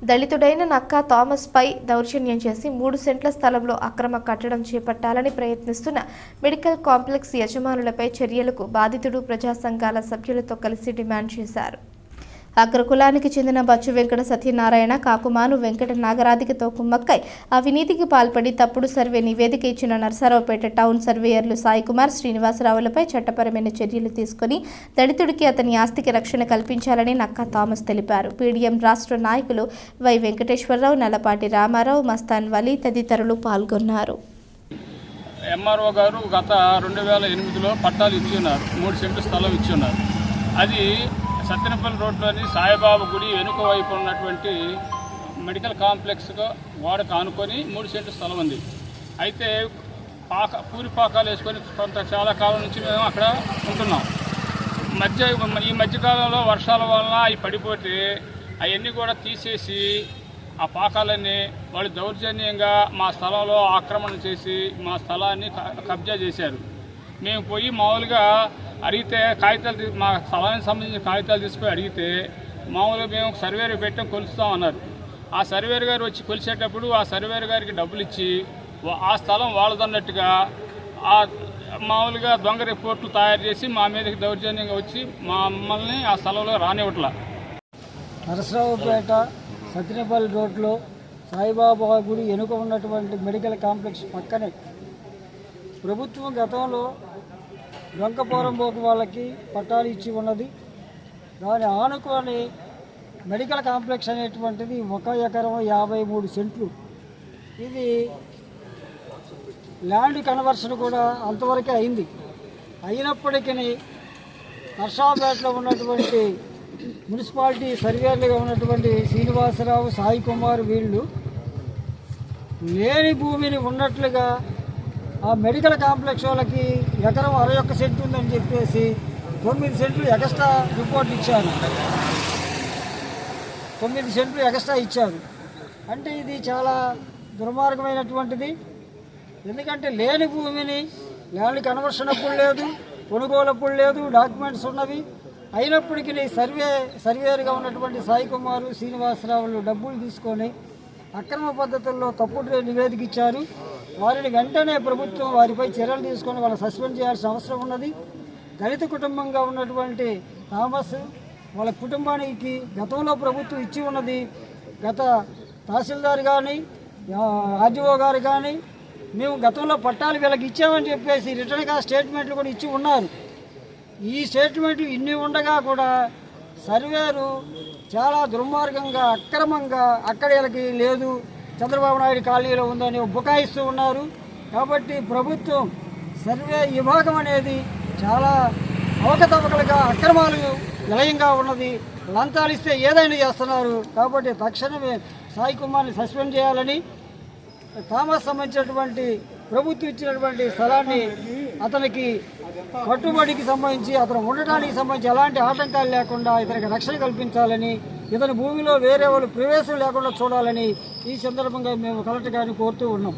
దళితుడైన Nakka Thomas పై దౌర్జన్యం చేసి మూడు సెంట్ల స్థలంలో అక్రమ కట్టడం చేపట్టాలని ప్రయత్నిస్తున్న మెడికల్ కాంప్లెక్స్ యజమానులపై చర్యలకు బాధితుడు ప్రజా సంఘాల సభ్యులతో కలిసి డిమాండ్ చేశారు. అగ్రకులానికి చెందిన బచ్చు వెంకట సత్యనారాయణ కాకుమాను వెంకట నాగరాధికతో కుమ్మక్కై అవినీతికి పాల్పడి తప్పుడు సర్వే నివేదిక ఇచ్చిన నర్సారావుపేట టౌన్ సర్వేయర్లు సాయికుమార్ శ్రీనివాసరావులపై చట్టపరమైన చర్యలు తీసుకుని దళితుడికి అతని ఆస్తికి రక్షణ కల్పించాలని నక్కా థామస్ తెలిపారు. పీడీఎం రాష్ట్ర నాయకులు వై వెంకటేశ్వరరావు నల్లపాటి రామారావు మస్తాన్ వలీ తదితరులు పాల్గొన్నారు. ఎంఆర్ఓ గారు గత రెండు వేల ఎనిమిదిలో పట్టాలు ఇచ్చి ఉన్నారు. మూడు సెంట్లు స్థలం ఇచ్చి ఉన్నారు. అది సత్తెనపల్లి రోడ్లోని సాయిబాబు గుడి వెనుక వైపు ఉన్నటువంటి మెడికల్ కాంప్లెక్స్గా గోడకు ఆనుకొని మూడు సెంట్లు స్థలం ఉంది. అయితే పాక పూరి పాకాలు వేసుకొని కొంత చాలా కాలం నుంచి మేము అక్కడ ఉంటున్నాం. మధ్య ఈ మధ్యకాలంలో వర్షాల వలన అవి పడిపోతే అవన్నీ కూడా తీసేసి ఆ పాకాలన్నీ వాళ్ళు దౌర్జన్యంగా మా స్థలంలో ఆక్రమణ చేసి మా స్థలాన్ని కబ్జా చేశారు. మేము పోయి మామూలుగా అడిగితే కాగితాలు మా స్థలానికి సంబంధించిన కాగితాలు తీసుకొని అడిగితే మామూలుగా మేము సర్వేర్ పెట్టాం కొలుస్తాం అన్నారు. ఆ సర్వేర్ గారు వచ్చి కొలిసేటప్పుడు ఆ సర్వేర్ గారికి డబ్బులు ఇచ్చి ఆ స్థలం వాళ్ళదన్నట్టుగా ఆ మామూలుగా దొంగ రిపోర్ట్లు తయారు చేసి మా మీదకి దౌర్జన్యంగా వచ్చి మా మమ్మల్ని ఆ స్థలంలో రానివ్వట్లా. నరసరావుపేట సత్యనపల్లి రోడ్లో సాయిబాబా గుడి వెనుక ఉన్నటువంటి మెడికల్ కాంప్లెక్స్ పక్కనే ప్రభుత్వం గతంలో డొంకపోరం బోకు వాళ్ళకి పట్టాలు ఇచ్చి ఉన్నది. దాని ఆనుకొని మెడికల్ కాంప్లెక్స్ అనేటువంటిది ఒక ఎకరం యాభై మూడు సెంట్లు. ఇది ల్యాండ్ కన్వర్షన్ కూడా అంతవరకే అయింది. అయినప్పటికీ నర్సాపేటలో ఉన్నటువంటి మున్సిపాలిటీ సర్వేర్లుగా ఉన్నటువంటి శ్రీనివాసరావు సాయి కుమార్ వీళ్ళు లేని భూమిని ఉన్నట్లుగా ఆ మెడికల్ కాంప్లెక్స్ వాళ్ళకి ఎకరం అరవై ఒక్క సెంటు ఉందని చెప్పేసి తొమ్మిది సెంట్లు ఎక్స్ట్రా రిపోర్ట్ ఇచ్చారు. తొమ్మిది సెంట్లు ఎక్స్ట్రా ఇచ్చారు. అంటే ఇది చాలా దుర్మార్గమైనటువంటిది. ఎందుకంటే లేని భూమిని ల్యాండ్ కన్వర్షన్ అప్పుడు లేదు కొనుగోలు అప్పుడు లేదు డాక్యుమెంట్స్ ఉన్నవి. అయినప్పటికీ సర్వే సర్వేరుగా ఉన్నటువంటి సాయి కుమారు శ్రీనివాసరావులు డబ్బులు తీసుకొని అక్రమ పద్ధతుల్లో తప్పుడు నివేదిక ఇచ్చారు. వారిని వెంటనే ప్రభుత్వం వారిపై చర్యలు తీసుకొని వాళ్ళని సస్పెండ్ చేయాల్సిన అవసరం ఉన్నది. దళిత కుటుంబంగా ఉన్నటువంటి థామస్ వాళ్ళ కుటుంబానికి గతంలో ప్రభుత్వం ఇచ్చి ఉన్నది. గత తహసీల్దార్ కానీ ఆర్డీఓ గారు కానీ మేము గతంలో పట్టాలు వీళ్ళకి ఇచ్చామని చెప్పేసి రిటర్న్గా స్టేట్మెంట్లు కూడా ఇచ్చి ఉన్నారు. ఈ స్టేట్మెంట్లు ఇన్ని ఉండగా కూడా సర్వేరు చాలా దుర్మార్గంగా అక్రమంగా అక్కడ వీళ్ళకి లేదు. చంద్రబాబు నాయుడు కాలనీలో ఉందని బుకాయిస్తూ ఉన్నారు. కాబట్టి ప్రభుత్వం సర్వే విభాగం అనేది చాలా అవకతవకలుగా అక్రమాలు నిలయంగా ఉన్నది. లంచాలు ఇస్తే ఏదైనా చేస్తున్నారు. కాబట్టి తక్షణమే సాయి కుమార్ని సస్పెండ్ చేయాలని థామస్ సంబంధించినటువంటి ప్రభుత్వం ఇచ్చినటువంటి స్థలాన్ని అతనికి కట్టుబడికి సంబంధించి అతను ఉండటానికి సంబంధించి ఎలాంటి ఆటంకాలు లేకుండా ఇతనికి రక్షణ కల్పించాలని ఇతని భూమిలో వేరే వాళ్ళు ప్రవేశం లేకుండా చూడాలని ఈ సందర్భంగా మేము కలెక్టర్ గారిని కోరుతూ ఉన్నాం.